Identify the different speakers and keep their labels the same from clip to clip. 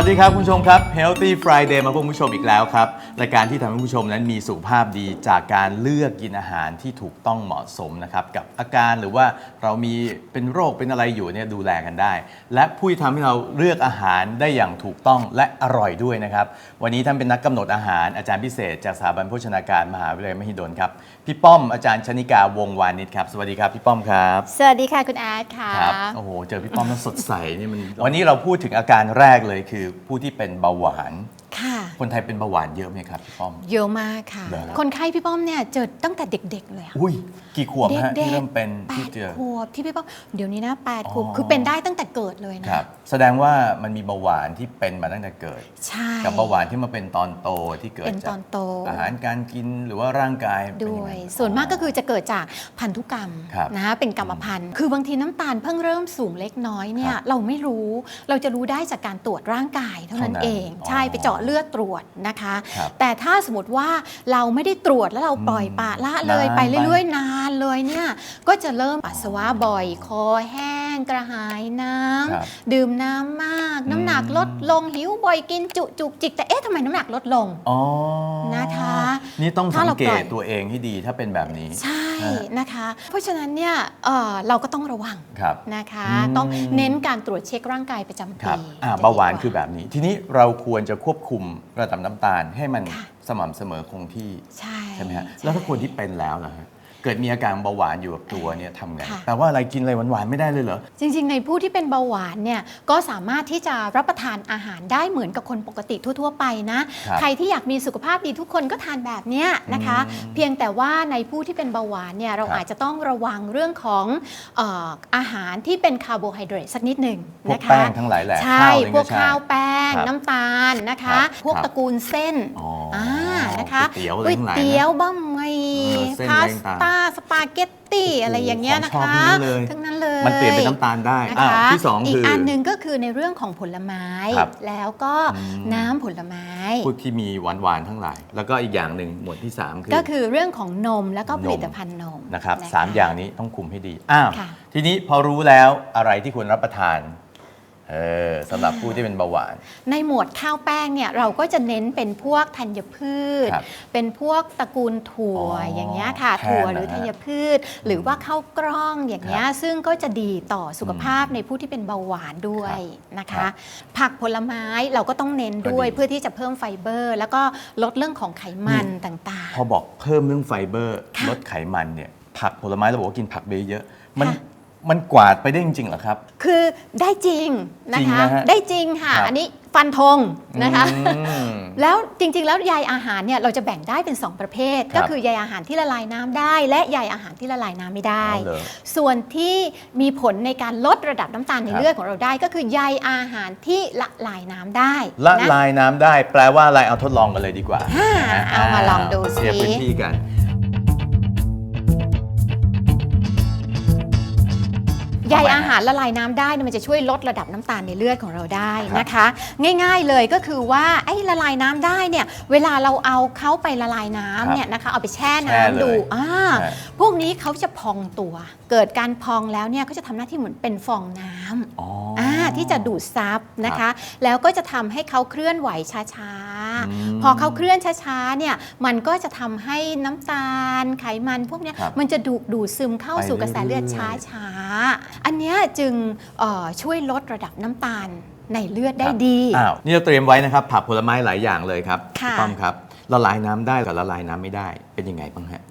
Speaker 1: สวัสดีครับคุณผู้ชมครับ Healthy Friday มาพบคุณผู้ชมอีกแล้วครับ รายการที่ทำให้คุณผู้ชมนั้นมีสุขภาพดีจากการเลือกกินอาหารที่ถูกต้องเหมาะสมนะครับกับอาการหรือว่าเรามีเป็นโรคเป็นอะไรอยู่เนี่ยดูแลกันได้ และผู้ที่ทำให้เราเลือกอาหารได้อย่างถูกต้องและอร่อยด้วยนะครับ วันนี้ท่านเป็นนักกำหนดอาหารอาจารย์พิเศษ จากสถาบันโภชนาการมหาวิทยาลัยมหิดลครับพี่ป้อมอาจารย์ชนิกาวงศ์วานิชครับสวัสดีครับพี่ป้อมครับ
Speaker 2: สวัสดีค่ะคุณอาร์ตค่ะ
Speaker 1: ครับโอ้โหเจอพี่ป้อมแล้วสดใสนี่มันวันนี้เราพูดถึงอาการแรกเลยคือผู้ที่เป็นเบาหวาน
Speaker 2: ค่ะ
Speaker 1: คนไทยเป็นเบาหวานเยอะไหมครับพี่ป้อม
Speaker 2: เยอะมากค่ะ
Speaker 1: เหรอ
Speaker 2: คนไข้พี่ป้อมเนี่ยเจอตั้งแต่เด็ก ๆ เลยอะ
Speaker 1: อุ้ยกี่ขวบฮะ
Speaker 2: ด็ก
Speaker 1: ที่เริ่มเป็น
Speaker 2: แป
Speaker 1: ที่
Speaker 2: ด
Speaker 1: เจอ
Speaker 2: ขวบที่พี่ป้อมเดี๋ยวนี้นะแปดขวบ
Speaker 1: อ๋อ
Speaker 2: คือเป็นได้ตั้งแต่เกิดเลยนะ ครับ
Speaker 1: แสดงว่ามันมีเบาหวานที่เป็นมาตั้งแต่เกิด
Speaker 2: ใช่
Speaker 1: กับเบาหวานที่มาเป็นตอนโตที่เกิด
Speaker 2: เป็น
Speaker 1: จา
Speaker 2: ตอกนโต
Speaker 1: อาหารการกินหรือว่าร่างกายเป็น
Speaker 2: ด้
Speaker 1: ง
Speaker 2: ว
Speaker 1: ไง
Speaker 2: ย ส่วนมากก็คือจะเกิดจากพันธุกรรม
Speaker 1: ครับ
Speaker 2: นะคะเป็นกรรมพันธุ์ คือบางทีน้ำตาลเพิ่งเริ่มสูงเล็กน้อยเนี่
Speaker 1: ค
Speaker 2: ย
Speaker 1: รับ
Speaker 2: เราไม่รู้ เราจะรู้ได้จากการตรวจร่างกายเท่านั้น
Speaker 1: เท่านั้น
Speaker 2: เอง
Speaker 1: อ๋อ
Speaker 2: ใช่ไปเจาะเลือดตรวจนะคะ
Speaker 1: ครับ
Speaker 2: แต่ถ้าสมมติว่าเราไม่ได้ตรวจแล้วเราปล่อยปละละเลย
Speaker 1: นาน
Speaker 2: ไป
Speaker 1: ไป
Speaker 2: เรื่อยๆ นานเลยเนี่ยก็จะเริ่มปัสสาวะบ่อยคอแห้งกระหายน้ำ
Speaker 1: ครับ
Speaker 2: ดื่มน้ำมาก น้ำหนักลดลงหิวบ่อยกินจุจุกจิกแต่เอ๊ะทำไมน้ำหนักลดลง
Speaker 1: อ๋อ
Speaker 2: นะคะ
Speaker 1: นี่ต้อง
Speaker 2: ถ้า
Speaker 1: สัง
Speaker 2: เรา
Speaker 1: เก
Speaker 2: ปล่
Speaker 1: ต
Speaker 2: อย
Speaker 1: ตัวเองให้ดีถ้าเป็นแบบนี้
Speaker 2: ใช่
Speaker 1: ฮะ
Speaker 2: นะคะ เพราะฉะนั้นเนี่ยเอ่อเราก็ต้องระวัง
Speaker 1: ครับ
Speaker 2: นะคะ
Speaker 1: อืม
Speaker 2: ต้องเน้นการตรวจเช็คร่างกายประจำ
Speaker 1: ครั
Speaker 2: ปี
Speaker 1: บอ่า
Speaker 2: จะดี
Speaker 1: เบาหวาน
Speaker 2: ก
Speaker 1: คือแบบนี้ ทีนี้เราควรจะควบคุมระดับน้ำตาลให้มัน
Speaker 2: ค่ะ
Speaker 1: สม่ำเสมอคงที่
Speaker 2: ใช่
Speaker 1: ใช่ไหมฮะ
Speaker 2: ใช่
Speaker 1: แล้วถ้าคนที่เป็นแล้วล่ะฮะ เกิดมีอาการเบาหวานอยู่กับตัวเนี่ยทำไง
Speaker 2: ค่ะ
Speaker 1: แปลว่าอะไรกินอะไรหวานๆไม่ได้เลยเหรอ
Speaker 2: จริงๆ ในผู้ที่เป็นเบาหวานเนี่ยก็สามารถที่จะรับประทานอาหารได้เหมือนกับคนปกติทั่ว ๆ ไปนะ
Speaker 1: ครับ
Speaker 2: ใครที่อยากมีสุขภาพดีทุกคนก็ทานแบบเนี้ยนะคะ
Speaker 1: อืม
Speaker 2: เพียงแต่ว่าในผู้ที่เป็นเบาหวานเนี่ยเรา
Speaker 1: ครับ
Speaker 2: อาจจะต้องระวังเรื่องของเอ่ออาหารที่เป็นคาร์โบไฮเดรตสักนิดหนึ่ง
Speaker 1: พวก
Speaker 2: นะคะ
Speaker 1: แป้งทั้งหลายแหละ
Speaker 2: ใช่
Speaker 1: ข้าวเอง
Speaker 2: พวก
Speaker 1: ใช่
Speaker 2: ข้าวแป้ง
Speaker 1: ครับ
Speaker 2: น้ำตาลนะคะ
Speaker 1: ครับ
Speaker 2: พวก
Speaker 1: ครับ
Speaker 2: ตระกูลเส้น
Speaker 1: อ๋ออ่า
Speaker 2: นะคะ
Speaker 1: ก๋วยเตี๋ยวอะไรทั้งหลายนะ
Speaker 2: ก๋วยเตี๋ยวบะหมี่
Speaker 1: เออเส้น
Speaker 2: พา
Speaker 1: อะไร
Speaker 2: ส
Speaker 1: ต่างๆ
Speaker 2: ต้าสปาเกตตี้อะไรอย่างเงี้ยนะ
Speaker 1: ของชอบ
Speaker 2: คะ
Speaker 1: ทั้งนั้นเลย
Speaker 2: ทั้งนั้นเลย
Speaker 1: มันเปลี่ยนเป็นน้ำตาลได้
Speaker 2: นะ
Speaker 1: อ่า
Speaker 2: คะ
Speaker 1: ที่สอง
Speaker 2: อี
Speaker 1: คื
Speaker 2: ก
Speaker 1: อ
Speaker 2: อันหนึ่งก็คือในเรื่องของผลไม้
Speaker 1: ครับ
Speaker 2: แล้วก็
Speaker 1: อืม
Speaker 2: น้ำผลไม้
Speaker 1: พวกที่มีหวานๆทั้งหลาย แล้วก็อีกอย่างหนึ่งหมวดที่สามคือ
Speaker 2: ก็คือเรื่องของนมแล้วก็
Speaker 1: นม
Speaker 2: ผลิตภัณฑ์นม
Speaker 1: นะครับะ
Speaker 2: คะ
Speaker 1: สามอย่างนี้ต้องคุมให้ดี อ้าว
Speaker 2: ค่ะ
Speaker 1: ทีนี้พอรู้แล้วอะไรที่ควรรับประทาน เออสำหรับผู้ที่เป็นเบาหวาน
Speaker 2: ในหมวดข้าวแป้งเนี่ยเราก็จะเน้นเป็นพวกธัญพืช
Speaker 1: ครับ
Speaker 2: เป็นพวกตระกูลถั่ว
Speaker 1: อ๋ออ
Speaker 2: อย่างเงี้ยค่ะ
Speaker 1: แทน
Speaker 2: ถั่ว
Speaker 1: นะ
Speaker 2: หรือ
Speaker 1: ฮะ
Speaker 2: ธัญพืช หรือว่าข้าวกล้องอย่างเงี้ยซึ่งก็จะดีต่อสุขภาพในผู้ที่เป็นเบาหวานด้วยนะ
Speaker 1: ครั
Speaker 2: คะ
Speaker 1: บ
Speaker 2: ผักผลไม้เราก็ต้องเน้นด้วย
Speaker 1: ก็ดี
Speaker 2: เพื่อที่จะเพิ่มไฟเบอร์ แล้วก็ลดเรื่องของไขมันต่าง
Speaker 1: พอบอกเพิ่มเรื่องไฟเบอร์
Speaker 2: ค่ะ
Speaker 1: ลดไขมันเนี่ยผักผลไม้เราบอกว่ากินผักไปเยอะ มัน
Speaker 2: ค่ะ
Speaker 1: มันกวาดไปได้จริงๆเหรอครับ
Speaker 2: ๆคือได้จริงนะ
Speaker 1: จริง
Speaker 2: คะ
Speaker 1: นะฮะ
Speaker 2: ได้จริงค่ะ
Speaker 1: ครับ
Speaker 2: อันนี้ฟันธงนะคะ
Speaker 1: อืม
Speaker 2: แล้วจริงๆ แล้วใยอาหารเนี่ยเราจะแบ่งได้เป็น 2 ประเภท
Speaker 1: ครับ
Speaker 2: ก็คือใยอาหารที่ละลายน้ำได้ และใยอาหารที่ละลายน้ำไม่ได้
Speaker 1: เอาเหรอ
Speaker 2: ส่วนที่มีผลในการลดระดับน้ำตาลใน
Speaker 1: ครับ
Speaker 2: เลือดของเราได้ ก็คือใยอาหารที่ละลายน้ำได้
Speaker 1: ละ
Speaker 2: นะ
Speaker 1: ลายน้ำได้ แปลว่าอะไรเอาทดลองกันเลยดีกว่า
Speaker 2: อ่า
Speaker 1: นะฮะ
Speaker 2: เอามาลองดูสิ
Speaker 1: เคลียร์พื้นที่กัน
Speaker 2: ใย
Speaker 1: ทำไมฮะ
Speaker 2: อาหารละลายน้ำได้เนี่ยมันจะช่วยลดระดับน้ำตาลในเลือดของเราได้
Speaker 1: ครับ
Speaker 2: นะคะ ง่าย ๆเลยก็คือว่าไอ้ละลายน้ำได้เนี่ยเวลาเราเอาเขาไปละลายน้ำเนี่ยนะคะเอาไปแช่
Speaker 1: แช่เลย
Speaker 2: น้ำดูอ่า
Speaker 1: ฮะ
Speaker 2: พวกนี้เขาจะพองตัว เกิดการพองแล้วเนี่ยก็จะทำหน้าที่เหมือนเป็นฟองน้ำ
Speaker 1: อ๋อ
Speaker 2: อ่าที่จะดูดซับนะคะ แล้วก็จะทำให้เขาเคลื่อนไหวช้า
Speaker 1: อืม
Speaker 2: ๆ พอเขาเคลื่อนช้าๆเนี่ยมันก็จะทำให้น้ำตาลไขมันพวกเนี้ย
Speaker 1: ครับ
Speaker 2: มันจะดูดดูดซึมเข้า
Speaker 1: ไป
Speaker 2: สู่กระแสเลือด
Speaker 1: เรื่อยๆ
Speaker 2: ช้าๆ อันเนี้ยจึงเอ่อช่วยลดระดับน้ำตาลในเลือดได้
Speaker 1: ครับ
Speaker 2: ดี
Speaker 1: อ้าวนี่เราเตรียมไว้นะครับ ผักผลไม้หลายอย่างเลยครับ
Speaker 2: ค่ะ
Speaker 1: พี่ป้อมครับละลายน้ำได้กับละลายน้ำไม่ได้เป็นยังไงบ้างฮะ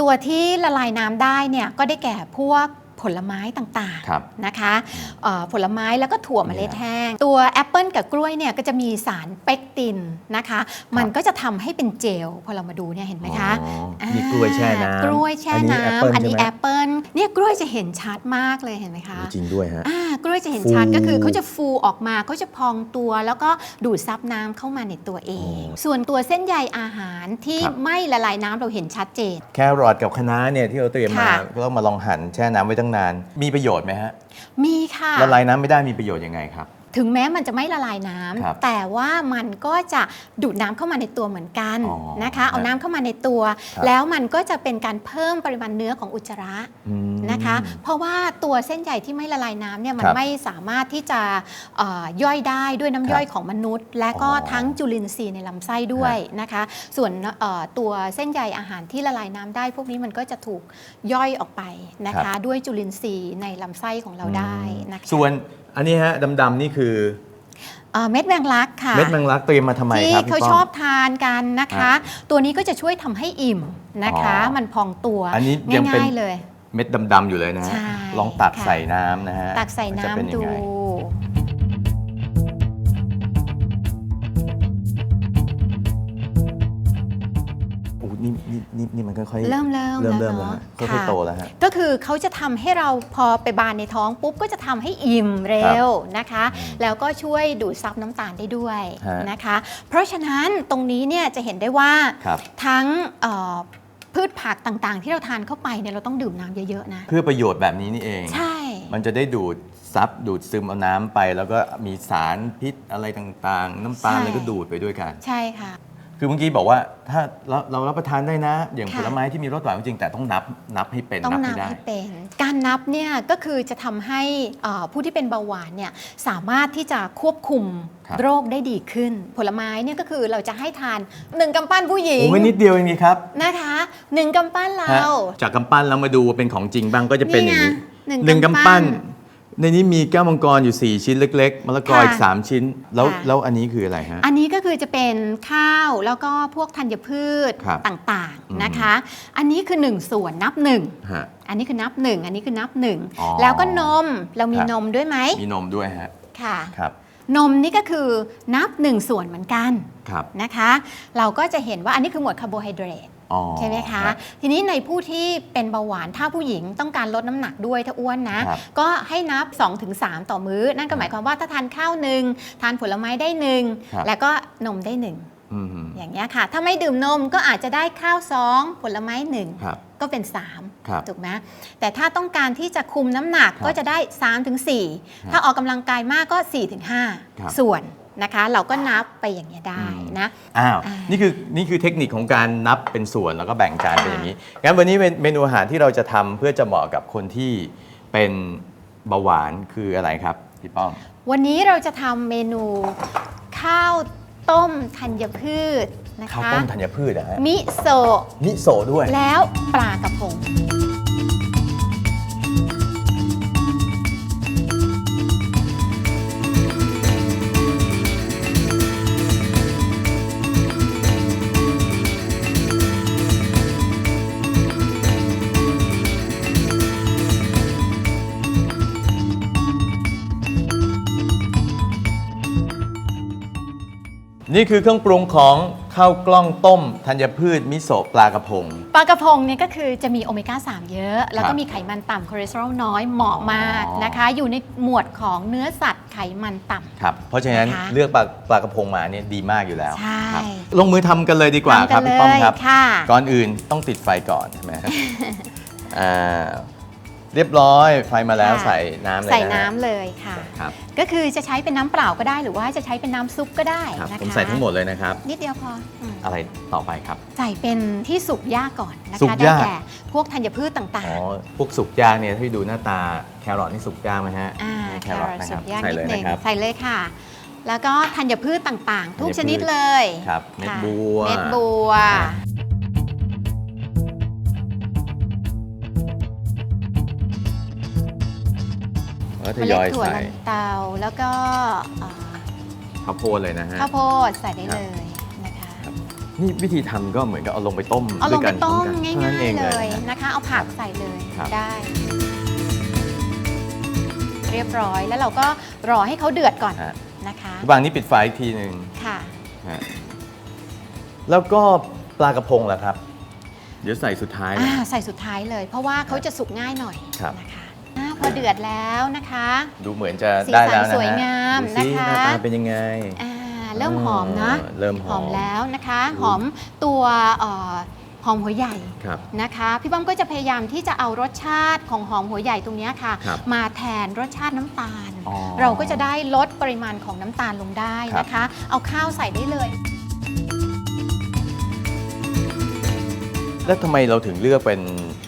Speaker 2: ตัวที่ละลายน้ำได้เนี่ยก็ได้แก่พวก ผลไม้ต่าง
Speaker 1: ครับ
Speaker 2: ๆนะคะเอ่อผลไม้แล้วก็ถั่วเมล็ด
Speaker 1: เนี่ย
Speaker 2: แห้ง ตัวแอปเปิลกับกล้วยเนี่ยก็จะมีสารเปกตินนะคะ มันก็จะทำให้เป็นเจลพอเรามาดูเนี่ยเห็นไหมคะ
Speaker 1: อ๋อ
Speaker 2: อ่า
Speaker 1: มีกล้วยแช่น้ำ
Speaker 2: กล้วยแช่น้ำ
Speaker 1: อั
Speaker 2: อั
Speaker 1: น
Speaker 2: น
Speaker 1: นี้
Speaker 2: นี้
Speaker 1: แอ
Speaker 2: แอ
Speaker 1: ป
Speaker 2: ป
Speaker 1: เปิ้ล
Speaker 2: เปิลเนี่ยกล้วยจะเห็นชัดมากเลยเห็นไหมคะ
Speaker 1: จริงด้วยฮะ
Speaker 2: อ่ากล้วยจะเห็นชัด
Speaker 1: ฟู
Speaker 2: ก็คือเขาจะฟูออกมาเขาจะพองตัวแล้วก็ดูดซับน้ำเข้ามาในตัวเอง
Speaker 1: อ๋อ
Speaker 2: ส่วนตัวเส้นใยอาหารที่
Speaker 1: ครับ
Speaker 2: ไม่ละลายน้ำเราเห็นชัดเจน
Speaker 1: แครอทกับคะน้าเนี่ยที่เราเตรียมมา
Speaker 2: ค่ะ
Speaker 1: ก็ต้องมาลองหั่นแช่น้ำไว้ตั้งนาน มีประโยชน์ไหมฮะ
Speaker 2: มีค่ะ
Speaker 1: ละลายน้ำไม่ได้มีประโยชน์ยังไงครับ
Speaker 2: ถึงแม้มันจะไม่ละลายน้ำ
Speaker 1: ครับ
Speaker 2: แต่ว่ามันก็จะดูดน้ำเข้ามาในตัวเหมือนกัน
Speaker 1: อ๋อ
Speaker 2: นะคะ เอาน้ำเข้ามาในตัว
Speaker 1: ครับ
Speaker 2: แล้วมันก็จะเป็นการเพิ่มปริมาณเนื้อของอุจจาระ
Speaker 1: อืม
Speaker 2: นะคะ เพราะว่าตัวเส้นใยที่ไม่ละลายน้ำเนี่ยมัน
Speaker 1: ครับ
Speaker 2: ไม่สามารถที่จะเอ่อย่อยได้ด้วยน้ำย่อยของมนุษย์ และก็
Speaker 1: อ๋อ
Speaker 2: ทั้งจุลินทรีย์ในลำไส้ด้วยนะคะ ส่วนเอ่อตัวเส้นใยอาหารที่ละลายน้ำได้ พวกนี้มันก็จะถูกย่อยออกไปนะ
Speaker 1: ครั
Speaker 2: คะ
Speaker 1: บ
Speaker 2: ด้วยจุลินทรีย์ในลำไส้ของเราได้นะคะ
Speaker 1: ส่วน อันนี้ฮะดำๆนี่คือ
Speaker 2: เอ่อเม็ดแมงลักค่ะ
Speaker 1: เม็ดแมงลักเตรียมมาทำไม
Speaker 2: ที่
Speaker 1: ครับ
Speaker 2: เขา
Speaker 1: พี่ป้ม
Speaker 2: ชอบทานกันนะคะ ตัวนี้ก็จะช่วยทำให้อิ่มนะคะ
Speaker 1: อ๋อ
Speaker 2: มันพองตัว
Speaker 1: อันนี้ยังเป็น
Speaker 2: ง่ายๆเลย
Speaker 1: เม็ดดำๆอยู่เลยนะฮะ
Speaker 2: ใช่
Speaker 1: ลองตัก
Speaker 2: ค่ะ
Speaker 1: ใส่น้ำนะฮะ
Speaker 2: ตักใส่
Speaker 1: มัจะเป็น
Speaker 2: น้ำ
Speaker 1: ยัง
Speaker 2: ดู
Speaker 1: ไง นี่นี่นี่นี่มันค่อยๆ
Speaker 2: เริ่มเริ่ม
Speaker 1: เริ่ม
Speaker 2: แล้ว
Speaker 1: เริ่มแล้ว
Speaker 2: เนาะ
Speaker 1: ฮะค่อย
Speaker 2: ค่ะ
Speaker 1: ๆโตแล้วฮะ
Speaker 2: ก็คือเขาจะทำให้เราพอไปบานในท้องปุ๊บก็จะทำให้อิ่มเร็วนะคะ แล้วก็ช่วยดูดซับน้ำตาลได้ด้วย
Speaker 1: ฮะ
Speaker 2: นะคะ เพราะฉะนั้นตรงนี้เนี่ยจะเห็นได้ว่า
Speaker 1: ครับ
Speaker 2: ทั้งเอ่อพืชผักต่างๆ ที่เราทานเข้าไปเนี่ยเราต้องดื่มน้ำเยอะๆนะ
Speaker 1: เพื่อประโยชน์แบบนี้นี่เอง
Speaker 2: ใช่
Speaker 1: มันจะได้ดูดซับดูดซึมเอาน้ำไป แล้วก็มีสารพิษอะไรต่างๆ น้ำตาล
Speaker 2: ใช่
Speaker 1: อะไรก็ดูดไปด้วยกัน
Speaker 2: ใช่ค่ะ
Speaker 1: คือเมื่อกี้บอกว่าถ้าเราเรารับประทานได้นะ อย่าง
Speaker 2: ค่ะ
Speaker 1: ผลไม้ที่มีรสหวานจริงๆแต่ต้องนับนับให้เป็น
Speaker 2: ต้อง
Speaker 1: นับ
Speaker 2: นั
Speaker 1: ให้
Speaker 2: บ
Speaker 1: ได้
Speaker 2: ให้เป็น การนับเนี่ยก็คือจะทำให้เอ่อผู้ที่เป็นเบาหวานเนี่ยสามารถที่จะควบคุม
Speaker 1: ครับ
Speaker 2: โรคได้ดีขึ้น ผลไม้เนี่ยก็คือเราจะให้ทานหนึ่งกำปั้นผู้หญิง
Speaker 1: โอ้ยนิดเดียวเองนี่ครับ
Speaker 2: นะคะหนึ่งกำปั้นเรา
Speaker 1: ฮะจากกำปั้นเรามาดูว่าเป็นของจริงบ้างก็จะเป็นอย่างนี้
Speaker 2: นี่ไง
Speaker 1: ห
Speaker 2: หนึ่
Speaker 1: นึ่ง
Speaker 2: ง
Speaker 1: กำ
Speaker 2: กำปั้
Speaker 1: ปั้น
Speaker 2: น
Speaker 1: ในนี้มีแก้วมังกรอยู่ 4 ชิ้นเล็ก ๆมะละกอ
Speaker 2: ค่ะ
Speaker 1: อีก3ชิ้น แล้ว
Speaker 2: ค่ะ
Speaker 1: แล้วอันนี้คืออะไรฮะ
Speaker 2: อันนี้ก็คือจะเป็นข้าวแล้วก็พวกธัญพืช
Speaker 1: ครับ
Speaker 2: ต่าง
Speaker 1: อืม
Speaker 2: ๆนะคะ อันนี้คือ 1 ส่วนนับ 1
Speaker 1: ฮะ
Speaker 2: อันนี้คือนับ 1 อันนี้คือนับ
Speaker 1: อ๋อ
Speaker 2: 1 แล้วก็นมเรามี
Speaker 1: ครับ
Speaker 2: นมด้วยไหม
Speaker 1: มีนมด้วยฮะ
Speaker 2: ค่ะ
Speaker 1: ครับ
Speaker 2: นมนี่ก็คือนับ 1 ส่วนเหมือนกัน
Speaker 1: ครับ
Speaker 2: นะคะ เราก็จะเห็นว่าอันนี้คือหมวดคาร์โบไฮเดรต
Speaker 1: อ๋อ
Speaker 2: ใช่ไหมคะ
Speaker 1: รับ
Speaker 2: ทีนี้ในผู้ที่เป็นเบาหวานถ้าผู้หญิงต้องการลดน้ำหนักด้วยถ้าอ้วนนะ
Speaker 1: ครับ
Speaker 2: ก็ให้นับ 2-3 ต่อมื้อ นั่นก็หมายความว่าถ้าทานข้าวหนึ่งทานผลไม้ได้หนึ่ง
Speaker 1: ครับ
Speaker 2: แล้วก็นมได้หนึ่ง
Speaker 1: อืม
Speaker 2: อย่างเงี้ยค่ะ ถ้าไม่ดื่มนมก็อาจจะได้ข้าวสองผลไม้หนึ่ง
Speaker 1: ครับ
Speaker 2: ก็เป็น
Speaker 1: ครับ
Speaker 2: 3ถูกไหมแต่ถ้าต้องการที่จะคุมน้ำหนัก
Speaker 1: ครับ
Speaker 2: ก็จะได้ 3-4ถึง
Speaker 1: ครับ
Speaker 2: ถ้าออกกำลังกายมากก็ 4-5ถึง
Speaker 1: ครับ
Speaker 2: ส่วน นะคะ เราก็นับไปอย่างเงี้ยได้
Speaker 1: อืม
Speaker 2: นะ
Speaker 1: อ้าว
Speaker 2: อ่านี่
Speaker 1: นี่คือนี่คือเทคนิคของการนับเป็นส่วนแล้วก็แบ่งจาน
Speaker 2: ค่ะ
Speaker 1: เป็นอย่างนี้ งั้นวันนี้เป็นเมนูอาหารที่เราจะทำเพื่อจะเหมาะกับคนที่เป็นเบาหวานคืออะไรครับพี่ป้อม
Speaker 2: วันนี้เราจะทำเมนูข้าวต้มธัญพืชนะ
Speaker 1: ข้าว
Speaker 2: คะ
Speaker 1: ต้มธัญพืชนะฮะ
Speaker 2: มิโซะ
Speaker 1: มิโซะด้วย
Speaker 2: แล้วปลากระพง
Speaker 1: นี่คือเครื่องปรุงของข้าวกล้องต้มธัญพืชมิโซะปลากระพง
Speaker 2: ปลากระพงเนี่ยก็คือจะมีโอเมก้า 3 เยอะ แล้ว
Speaker 1: ครั
Speaker 2: ก็
Speaker 1: บ
Speaker 2: มีไขมันต่ำคอเลสเตอรอลน้อยเหมาะมาก
Speaker 1: อ๋อ
Speaker 2: นะคะ อยู่ในหมวดของเนื้อสัตว์ไขมันต่ำ
Speaker 1: ครับ เพราะฉะนั้น
Speaker 2: นะคะ
Speaker 1: เลือกปลาปลากระพงมาเนี่ยดีมากอยู่แล้ว
Speaker 2: ใช่
Speaker 1: ครับลงมือทำกันเลยดีกว่า
Speaker 2: ทำ
Speaker 1: ค
Speaker 2: กั
Speaker 1: รับ
Speaker 2: น
Speaker 1: พี่ป้อม
Speaker 2: เลย
Speaker 1: ครับ
Speaker 2: ค่ะ
Speaker 1: ก่อนอื่นต้องติดไฟก่อนใช่ไหมครับอ่า เรียบร้อยไฟมาแล้ว
Speaker 2: ค่ะ
Speaker 1: ใส่น้ำเลย
Speaker 2: ใส่
Speaker 1: นะฮะ
Speaker 2: น้ำเลยค่ะ
Speaker 1: ครับ
Speaker 2: ก็คือจะใช้เป็นน้ำเปล่าก็ได้ หรือว่าจะใช้เป็นน้ำซุปก็ได้
Speaker 1: ครับ
Speaker 2: นะคะ
Speaker 1: ผมใส่ทั้งหมดเลยนะครับ
Speaker 2: นิดเดียวพออืม
Speaker 1: อะไรต่อไปครับ
Speaker 2: ใส่เป็นที่สุกยากก่อนนะ
Speaker 1: สุก
Speaker 2: คะได้
Speaker 1: ยาก
Speaker 2: แก่พวกธัญพืชต่าง
Speaker 1: อ๋อ
Speaker 2: ๆ
Speaker 1: พวกสุกย่างเนี่ยที่ดูหน้าตาแครอทนี่สุกย่างไหมฮะ
Speaker 2: อ่า
Speaker 1: นี่
Speaker 2: แค
Speaker 1: แคร
Speaker 2: ร
Speaker 1: อ
Speaker 2: อ
Speaker 1: ท
Speaker 2: ท
Speaker 1: นะค
Speaker 2: สุ
Speaker 1: รับ
Speaker 2: กย่าง
Speaker 1: ใส่
Speaker 2: นิ
Speaker 1: เล
Speaker 2: ด
Speaker 1: ย
Speaker 2: หนึ่ง
Speaker 1: นะครับ
Speaker 2: ใส่เลยค่ะ แล้วก็ธัญพืชต่างๆ ทุก
Speaker 1: ธัญพืช
Speaker 2: ชนิดเลย
Speaker 1: ครับเม็ด
Speaker 2: ค่ะ
Speaker 1: บัว
Speaker 2: เม็ดบัว
Speaker 1: แล้ วท
Speaker 2: เม
Speaker 1: ย
Speaker 2: ล็ด
Speaker 1: อย
Speaker 2: ถั่ว
Speaker 1: ใส่
Speaker 2: ลันเตาแล้วก็เอ่อ
Speaker 1: ข้าวโพดเลยนะฮะ
Speaker 2: ข้าวโพดใส่ได้
Speaker 1: ครับ
Speaker 2: เลยนะคะ
Speaker 1: นี่วิธีทำก็เหมือนกับเอาลงไปต้ม
Speaker 2: เอาล
Speaker 1: ด้ว
Speaker 2: ง
Speaker 1: ย
Speaker 2: ไป
Speaker 1: กัน
Speaker 2: ต้ม
Speaker 1: พร้อกัน
Speaker 2: ง่
Speaker 1: เท่นั้นเอยง
Speaker 2: ๆเล
Speaker 1: เลย
Speaker 2: ย
Speaker 1: นะฮะ
Speaker 2: นะคะ เอาผักใส่เลย
Speaker 1: ครับ
Speaker 2: ได้ เรียบร้อยแล้วเราก็รอให้เขาเดือดก่อน
Speaker 1: ฮะ
Speaker 2: นะคะ
Speaker 1: วางนี้ปิดไฟอีกทีหนึ่ง
Speaker 2: ค่ะ
Speaker 1: ฮะแล้วก็ปลากระพงล่ะครับ เดี๋ยวใส่สุดท้ายนะ
Speaker 2: อ่าใส่สุดท้ายเลย เพราะว่าเขาจะสุกง่ายหน่อย
Speaker 1: ครับ
Speaker 2: นะคะอ่า พอเดือดแล้วนะคะ
Speaker 1: ดูเหมือนจะ
Speaker 2: สี
Speaker 1: ได้
Speaker 2: สัน
Speaker 1: แล้วนะฮะ
Speaker 2: สวยงาม
Speaker 1: ดูสิ
Speaker 2: นะคะ
Speaker 1: หน้าตาเป็นยังไง
Speaker 2: อ่าเริ่มหอมนะ
Speaker 1: เออเริ่มห
Speaker 2: ห
Speaker 1: อ
Speaker 2: อ
Speaker 1: ม
Speaker 2: มแล้วนะคะ
Speaker 1: อืม
Speaker 2: หอมตัวเอ่อหอมหัวใหญ่
Speaker 1: ครับ
Speaker 2: นะคะพี่ป้อมก็จะพยายามที่จะเอารสชาติของหอมหัวใหญ่ตรงเนี้ยค่ะ
Speaker 1: ครับ
Speaker 2: มาแทนรสชาติน้ำตาล
Speaker 1: อ๋อ
Speaker 2: เราก็จะได้ลดปริมาณของน้ำตาลลงได้นะคะ เอาข้าวใส่ได้เลย
Speaker 1: แล้วทำไมเราถึงเลือกเป็น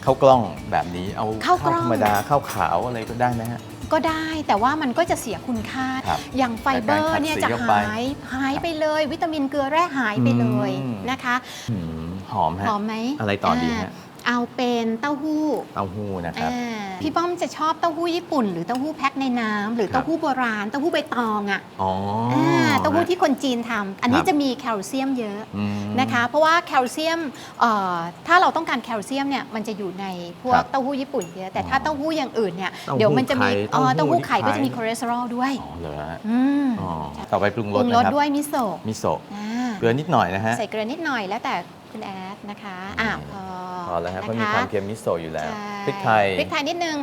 Speaker 1: ข้าวกล้องแบบนี้เอา
Speaker 2: ข้าวกล้อง
Speaker 1: ธรรมดาข้าวขาวอะไรก็ได้ไหมฮะ
Speaker 2: ก็ได้แต่ว่ามันก็จะเสียคุณค่า
Speaker 1: ครับ
Speaker 2: อย่างไฟเบอร์เนี่ย
Speaker 1: แต่
Speaker 2: จะ
Speaker 1: การขัดสีออกไป
Speaker 2: หายหายไปเลย วิตามินเกลือแร่หายไปเลย
Speaker 1: อืม
Speaker 2: นะคะ
Speaker 1: หืมหอมฮะ
Speaker 2: หอมไหม
Speaker 1: อะไรต่อดีฮะา
Speaker 2: เอาเป็นเต้าหู้
Speaker 1: เต้าหู้นะครับ
Speaker 2: อ่าพี่ป้อมจะชอบเต้าหู้ญี่ปุ่น หรือเต้าหู้แพ็คในน้ำหรือ
Speaker 1: ครับ
Speaker 2: เต้าหู้โบราณเต้าหู้ใบตองอะ
Speaker 1: อ๋ออา
Speaker 2: เต้าหู้ที่คนจีนทำอันนี้
Speaker 1: ครับ
Speaker 2: จะมีแคลเซียมเยอะ
Speaker 1: อืม
Speaker 2: นะคะ เพราะว่าแคลเซียมเอ่อถ้าเราต้องการแคลเซียมเนี่ยมันจะอยู่ในพว
Speaker 1: ครั
Speaker 2: ก
Speaker 1: บ
Speaker 2: เต้าหู้ญี่ปุ่นเยอะแต่
Speaker 1: อ๋อ
Speaker 2: ถ้าเต้าหู้อย่างอื่นเนี่ย
Speaker 1: เต้าหู้
Speaker 2: เดี๋ยวมันจะมี
Speaker 1: ไข่
Speaker 2: เอ่อ
Speaker 1: เต้า
Speaker 2: เต้า
Speaker 1: หู้
Speaker 2: หู้ไข่
Speaker 1: ที่
Speaker 2: ก็จะมี
Speaker 1: ขาย
Speaker 2: คอเลสเตอรอลด้วย
Speaker 1: อ๋อเหรอฮะ
Speaker 2: อืม
Speaker 1: อ๋อต่อไปปรุง
Speaker 2: ป
Speaker 1: ร
Speaker 2: รุ
Speaker 1: ส
Speaker 2: งรส
Speaker 1: นะครับ
Speaker 2: ด้วยมิโซะ
Speaker 1: มิโซะ
Speaker 2: อ่า
Speaker 1: เกลือนิดหน่อยนะฮะ
Speaker 2: ใส่เกลือนิดหน่อยแล้วแต่ คุณแอดนะคะอ่าพอ
Speaker 1: พอแล้วฮะเพราะ
Speaker 2: น
Speaker 1: มีความเค็มมิโซะอยู่แล้ว
Speaker 2: ใช่
Speaker 1: พริกไทย
Speaker 2: พริกไทยนิดนึง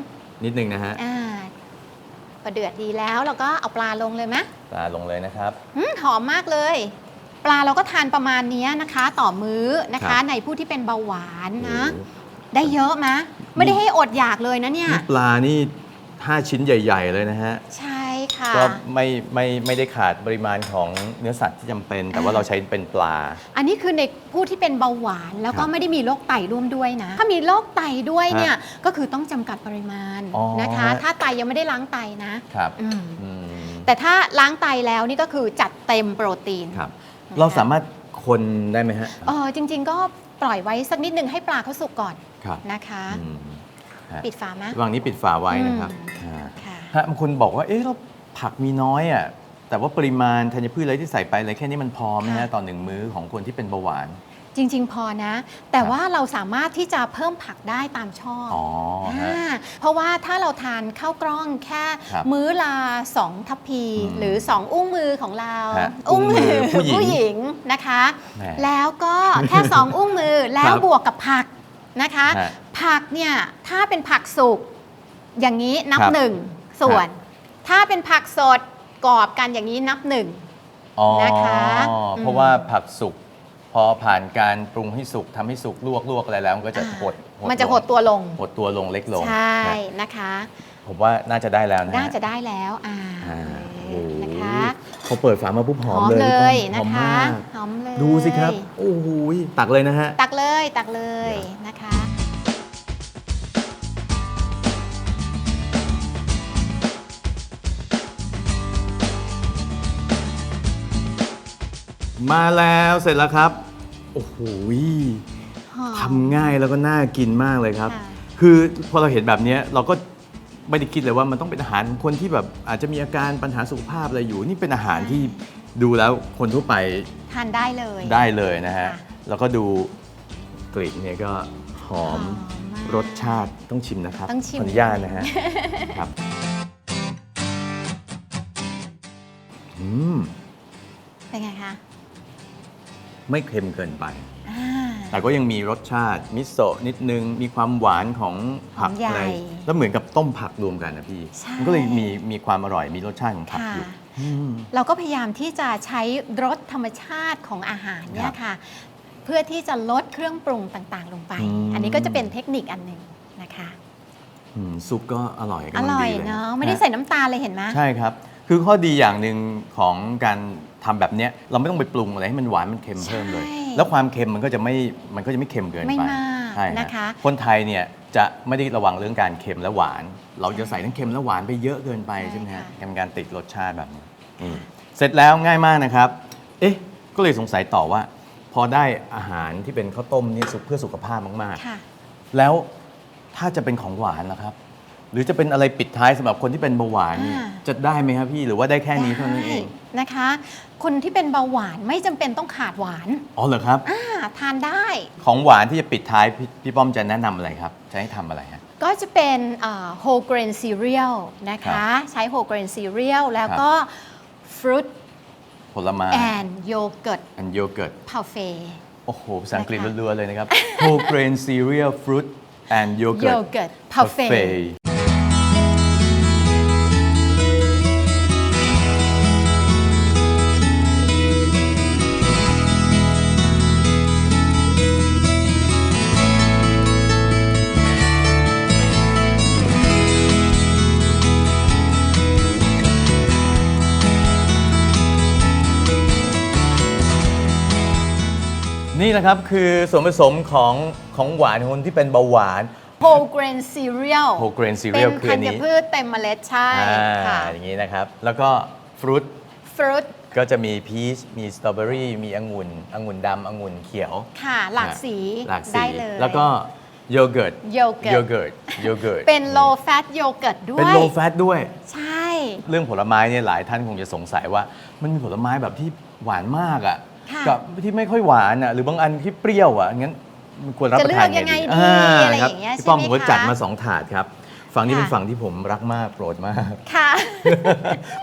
Speaker 1: นิดนึงนะฮะ
Speaker 2: อ่าพอเดือดดีแล้วเราก็เอาปลาลงเลยไหม
Speaker 1: ปลาลงเลยนะครับ
Speaker 2: อืมหอมมากเลย ปลาเราก็ทานประมาณเนี้ยนะคะ ต่อมื้อนะ
Speaker 1: ครั
Speaker 2: คะ
Speaker 1: บ
Speaker 2: ในผู้ที่เป็นเบาหวานนะ
Speaker 1: โอ้โห
Speaker 2: ได้เยอะมะไม่ได้ให้อดอยากเลยนะเนี่ย
Speaker 1: นี่ปลานี่5ชิ้นใหญ่ ๆ เลยนะฮะ
Speaker 2: ใช่ ค่ะ
Speaker 1: ก็ไม่ไม่ไม่ได้ขาดปริมาณของเนื้อสัตว์ที่จำเป็น แต่ว่าเราใช้เป็นปลา
Speaker 2: อันนี้คือในผู้ที่เป็นเบาหวานแล้วก็
Speaker 1: ครับ
Speaker 2: ไม่ได้มีโรคไตร่วมด้วยนะ ถ้ามีโรคไตด้วย
Speaker 1: ฮะ
Speaker 2: เนี่ยก็คือต้องจำกัดปริมาณ
Speaker 1: อ๋อ
Speaker 2: นะคะ
Speaker 1: ฮะ
Speaker 2: ถ้าไตยังไม่ได้ล้างไตนะครับอืม
Speaker 1: อืม
Speaker 2: แต่ถ้าล้างไตแล้วนี่ก็คือจัดเต็มโปรตีน
Speaker 1: ครับ
Speaker 2: นะคะ
Speaker 1: เราสามารถคนได้ไหมฮะ
Speaker 2: เออจริงๆก็ปล่อยไว้สักนิดนึงให้ปลาเขาสุกก่อน
Speaker 1: ครับ
Speaker 2: นะคะ
Speaker 1: อืมฮะ
Speaker 2: ปิดฝาไหม
Speaker 1: ระหว่างนี้ปิดฝาไว้นะครับ
Speaker 2: อืม
Speaker 1: อ่า
Speaker 2: ค่ะ
Speaker 1: ฮะบางคนบอกว่าเอ๊ะเรา ผักมีน้อยอะแต่ว่าปริมาณธัญพืชอะไรที่ใส่ไปอะไรแค่นี้มันพอไหมฮะ
Speaker 2: ค่ะ
Speaker 1: ต่อหนึ่งมื้อของคนที่เป็นเบาหวาน
Speaker 2: จริง ๆ พอนะ แต่
Speaker 1: ครับ
Speaker 2: ว่าเราสามารถที่จะเพิ่มผักได้ตามชอบ
Speaker 1: อ๋อฮะา
Speaker 2: เพราะว่าถ้าเราทานข้าวกล้องแค่
Speaker 1: ครับ
Speaker 2: มื้อละสองทัพพี
Speaker 1: อืม
Speaker 2: หรือสองอุ้งมือของเรา
Speaker 1: ฮะอุ้งมือผู้หญิง
Speaker 2: ผู้หญิงนะคะ
Speaker 1: แหม
Speaker 2: แล้วก็แค่สองอุ้งมือแล้
Speaker 1: ควรับบ
Speaker 2: วกกับผักนะคะ
Speaker 1: ฮะ
Speaker 2: ผักเนี่ยถ้าเป็นผักสุกอย่างนี้นับ
Speaker 1: ครับ
Speaker 2: หนึ่งส่วน ถ้าเป็นผักสดกรอบกันอย่างนี้นับหนึ่ง
Speaker 1: อ๋อ
Speaker 2: นะคะ
Speaker 1: เพราะ
Speaker 2: อืม
Speaker 1: ว่าผักสุกพอผ่านการปรุงให้สุกทำให้สุกลวกลวกอะไรแล้วมันก็จะ
Speaker 2: อ่า
Speaker 1: หด
Speaker 2: มันจะ
Speaker 1: ลง
Speaker 2: หดตัวลง
Speaker 1: หดตัวลงเล็กลง
Speaker 2: ใช่
Speaker 1: นะ
Speaker 2: นะคะ
Speaker 1: ผมว่าน่าจะได้แล้วนะฮ
Speaker 2: น่าจะได้แล้วอ่า
Speaker 1: อ่า
Speaker 2: โอ
Speaker 1: โอ้
Speaker 2: เค
Speaker 1: โห
Speaker 2: นะคะ
Speaker 1: พอเปิดฝามาปุ๊บห
Speaker 2: ห
Speaker 1: อ
Speaker 2: อ
Speaker 1: ม
Speaker 2: ม
Speaker 1: เลย
Speaker 2: เลย
Speaker 1: พี่ป้อมหอม
Speaker 2: นะคะ
Speaker 1: มาก
Speaker 2: หอมเลย
Speaker 1: ดูสิครับ โอ้โหตักเลยนะฮะ
Speaker 2: ตักเลยตักเลยนะคะ
Speaker 1: มาแล้วเสร็จแล้วครับ โอ้โห
Speaker 2: หอม
Speaker 1: ทำง่ายแล้วก็น่ากินมากเลยครับ
Speaker 2: ค่ะ
Speaker 1: คือพอเราเห็นแบบเนี้ยเราก็ไม่ได้คิดเลยว่ามันต้องเป็นอาหารคนที่แบบอาจจะมีอาการปัญหาสุขภาพอะไรอยู่ นี่เป็นอาหารที่ดูแล้วคนทั่วไป
Speaker 2: ทานได้เลย
Speaker 1: ได้เลยนะฮะ
Speaker 2: ค่ะ
Speaker 1: แล้วก็ดูกลิ่นเนี่ยก็หอม
Speaker 2: มาก
Speaker 1: รสชาติต้องชิมนะครับ
Speaker 2: ต้องชิม
Speaker 1: ขออนุญาตนะฮะ ครับอืม
Speaker 2: เป็นไงคะ
Speaker 1: ไม่เค็มเกินไป
Speaker 2: อ่า
Speaker 1: แต่ก็ยังมีรสชาติมิโซะนิดนึง มีความหวานของผัก
Speaker 2: หอมใหญ่
Speaker 1: อะไรแล้วเหมือนกับต้มผักรวมกันนะพี่
Speaker 2: ใช่
Speaker 1: มันก็เลยมีมีความอร่อยมีรสชาติของผัก
Speaker 2: ค่ะ
Speaker 1: อยู่อืม
Speaker 2: เราก็พยายามที่จะใช้รสธรรมชาติของอาหารเนี่
Speaker 1: ครั
Speaker 2: ย
Speaker 1: บ
Speaker 2: ค่ะ เพื่อที่จะลดเครื่องปรุงต่างๆ ลงไป
Speaker 1: อืม
Speaker 2: อันนี้ก็จะเป็นเทคนิคอันหนึ่งนะคะ
Speaker 1: อืมซุปก็อร่อยกำ
Speaker 2: อ
Speaker 1: ลัง
Speaker 2: ร่อย
Speaker 1: ดีเลย
Speaker 2: เนาะไม่ได้ใส่น้ำตาลเลยเห็นไหม
Speaker 1: ใช่ครับ คือข้อดีอย่างหนึ่งของการ ทำแบบเนี้ยเราไม่ต้องไปปรุงอะไรให้มันหวานมันเค็มเพิ่มเลย
Speaker 2: ใช่
Speaker 1: แล้วความเค็มมันก็จะไม่มันก็จะไม่เค็มเกิน
Speaker 2: ไม่
Speaker 1: ไป
Speaker 2: มาก
Speaker 1: ใช่ฮ
Speaker 2: นะคะ
Speaker 1: คนไทยเนี่ยจะไม่ได้ระวังเรื่องการเค็มและหวาน เราจะใส่ทั้งเค็มและหวานไปเยอะเกินไป
Speaker 2: ใช่
Speaker 1: ใช่ไหมฮะ
Speaker 2: ค่ะ
Speaker 1: เป็นการติดรสชาติแบบนี้นี่เสร็จแล้วง่ายมากนะครับ เอ๊ะก็เลยสงสัยต่อว่า พอได้อาหารที่เป็นข้าวต้มเนี่ยสุขเพื่อสุขภาพมาก
Speaker 2: ค่ะ
Speaker 1: ๆแล้วถ้าจะเป็นของหวานล่ะครับ หรือจะเป็นอะไรปิดท้ายสำหรับคนที่เป็นเบาหวานนี่
Speaker 2: อ่า
Speaker 1: จะได้ไหมครับพี่หรือว่าได้แค่นี้เท่านั้นเอง
Speaker 2: ได้นะคะ คนที่เป็นเบาหวานไม่จำเป็นต้องขาดหวาน
Speaker 1: อ๋อเหรอครับ
Speaker 2: อ่าทานได้
Speaker 1: ของหวานที่จะปิดท้ายพี่พี่ป้อมจะแนะนำอะไรครับจะให้ทำอะไรฮะ
Speaker 2: ก็จะเป็นเอ่อ whole grain cereal นะ
Speaker 1: ครั
Speaker 2: คะ
Speaker 1: บ
Speaker 2: ใช้ whole grain cereal แล้วก็ fruit
Speaker 1: ผลไม้
Speaker 2: and yogurt
Speaker 1: อันโยเกิร์ต
Speaker 2: parfait
Speaker 1: โอ้โห ภาษาอังกฤษ
Speaker 2: นะคะ
Speaker 1: ล้วนๆเลยนะครับ whole grain cereal fruit and yogurt
Speaker 2: yogurt parfait
Speaker 1: นี่นะครับคือส่วนผสมของของหวานของคนที่เป็นเบาหวาน
Speaker 2: whole grain cereal
Speaker 1: whole grain
Speaker 2: เป็
Speaker 1: cereal
Speaker 2: น
Speaker 1: คือ
Speaker 2: ธั
Speaker 1: อัน
Speaker 2: ญ
Speaker 1: นี้
Speaker 2: พืชเต็มเมล็ดใช่
Speaker 1: อ่า
Speaker 2: ค่ะ
Speaker 1: อย่างนี้นะครับ แล้วก็ฟรุต
Speaker 2: fruit
Speaker 1: ก็จะมีพีช มีสตรอเบอรี่ มีองุ่น องุ่นดำองุ่นเขียว
Speaker 2: ค่ะหลากสี
Speaker 1: หลากสี
Speaker 2: ได้เลย
Speaker 1: แล้วก็โยเกิร์ต
Speaker 2: โยเกิ
Speaker 1: โย
Speaker 2: ร์ต
Speaker 1: เกิร์ต โยเกิร์ต
Speaker 2: เป็น low fat โยเกิร์ตด้ว
Speaker 1: เป็น
Speaker 2: ย
Speaker 1: โลแฟตด้วย
Speaker 2: ใช่
Speaker 1: เรื่องผลไม้เนี่ยหลายท่านคงจะสงสัยว่า มันมีผลไม้แบบที่หวานมากอะ
Speaker 2: ค่ะ
Speaker 1: กับที่ไม่ค่อยหวานอะหรือบางอันที่เปรี้ยวอะงั้นมันควรรับประทาน
Speaker 2: จะเลือกยังไงดี
Speaker 1: อ่า
Speaker 2: อะไร
Speaker 1: ครับ
Speaker 2: อย่างเงี้ย
Speaker 1: พี่ป้อม
Speaker 2: ใช่
Speaker 1: ผ
Speaker 2: ไหม
Speaker 1: มก็จัด
Speaker 2: คะ
Speaker 1: มาสองถาดครับ ฝั่งนี้
Speaker 2: ค่ะ
Speaker 1: เป็นฝั่งที่ผมรักมากโปรดมาก
Speaker 2: ค่ะ